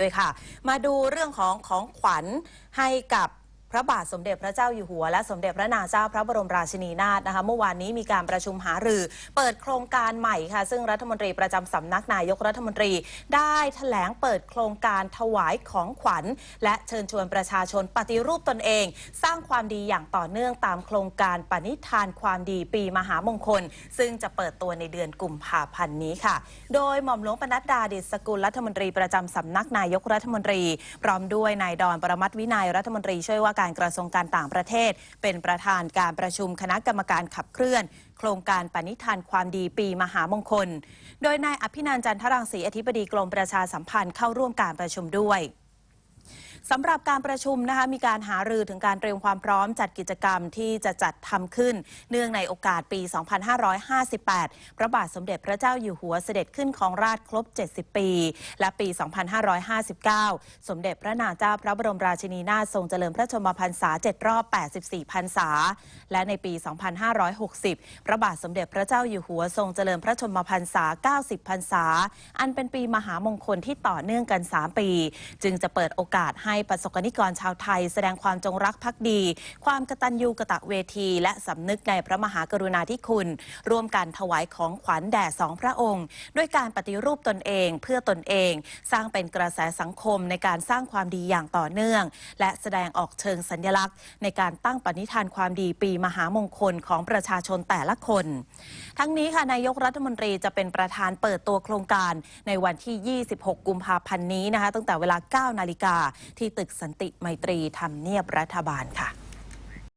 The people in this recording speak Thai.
ด้วยค่ะ มาดูเรื่องของของขวัญให้กับ พระบาทสมเด็จพระเจ้าอยู่หัว และสมเด็จพระนางเจ้าพระบรมราชินีนาถนะคะเมื่อวานนี้มีการประชุมหารือ เปิดโครงการใหม่ค่ะ ซึ่งรัฐมนตรีประจำสำนักนายกรัฐมนตรี ได้แถลงเปิดโครงการถวายของขวัญ และเชิญชวนประชาชนปฏิรูปตนเอง สร้างความดีอย่างต่อเนื่องตามโครงการปณิธานความดีปีมหามงคล ซึ่งจะเปิดตัวในเดือนกุมภาพันธ์นี้ค่ะ โดยหม่อมหลวงปนัดดาดิษฐสกุลรัฐมนตรีประจำสำนักนายกรัฐมนตรีพร้อมด้วยนายดอนประมัติวินัยรัฐมนตรีช่วยว่าการกระทรวงการต่างประเทศ เป็นประธานการประชุมคณะกรรมการขับเคลื่อน โครงการปณิธานความดีปีมหามงคล โดยนายอภินันท์จันทรังสีอธิบดีกรมประชาสัมพันธ์เข้าร่วมการประชุมด้วย สำหรับการประชุมนะคะมีการหารือถึงการเตรียมความพร้อมจัดกิจกรรมที่จะจัดทำขึ้น เนื่องในโอกาสปี 2558 พระบาทสมเด็จพระเจ้าอยู่หัวเสด็จขึ้นของราชครบ 70 ปี และปี 2559 สมเด็จพระนางเจ้าพระบรมราชินีนาถทรงเจริญพระชนมพรรษา 7 รอบ 84 พรรษา และในปี 2560 พระบาทสมเด็จพระเจ้าอยู่หัวทรงเจริญพระชนมพรรษา 90 พรรษา อันเป็นปีมหามงคลที่ต่อเนื่องกัน 3 ปี จึงจะเปิดโอกาสให้ประสบกนิกรชาวไทย แสดงความจงรักภักดี ความกตัญญูกะตะเวที และสำนึกในพระมหากรุณาธิคุณ ร่วมกันถวายของขวัญแด่สองพระองค์ ด้วยการปฏิรูปตนเองเพื่อตนเอง สร้างเป็นกระแสสังคมในการสร้างความดีอย่างต่อเนื่อง และแสดงออกเชิงสัญลักษณ์ ในการตั้งปณิธานความดีปีมหามงคลของประชาชนแต่ละคน ทั้งนี้ค่ะนายกรัฐมนตรีจะเป็นประธานเปิดตัวโครงการในวันที่ 26 กุมภาพันธ์นี้นะคะตั้งแต่เวลา 9 นาฬิกาที่ตึกสันติไมตรีทำเนียบรัฐบาลค่ะ